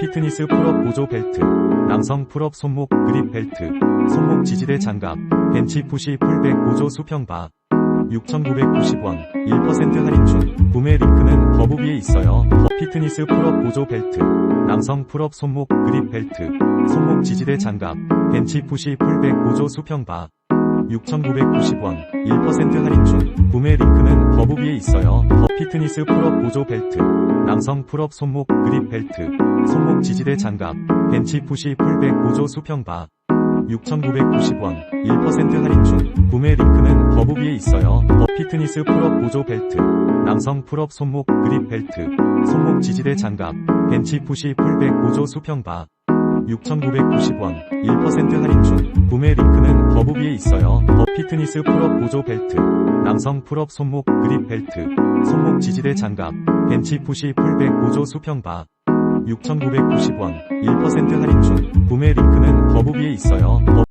피트니스 풀업 보조 벨트, 남성 풀업 손목 그립 벨트, 손목 지지대 장갑, 벤치 푸시 풀백 보조 수평바. 6,990원, 1% 할인 중. 구매 링크는 더보기에 있어요. 더 피트니스 풀업 보조 벨트, 남성 풀업 손목 그립 벨트, 손목 지지대 장갑, 벤치 푸시 풀백 보조 수평바. 6,990원, 1% 할인 중. 구매 링크는 더보기에 있어요. 더 피트니스 풀업 보조 벨트, 남성 풀업 손목 그립 벨트, 손목 지지대 장갑, 벤치 푸시 풀백 보조 수평바. 6,990원, 1% 할인 중. 구매 링크는 더보기에 있어요. 더 피트니스 풀업 보조 벨트, 남성 풀업 손목 그립 벨트, 손목 지지대 장갑, 벤치 푸시 풀백 보조 수평바. 6,990원, 1% 할인 중. 구매 링크는 더보기에 있어요. 더 피트니스 풀업 보조 벨트, 남성 풀업 손목 그립 벨트, 손목 지지대 장갑, 벤치 푸시 풀백 보조 수평바. 6,990원, 1% 할인 중. 구매 링크는 더보기에 있어요. 더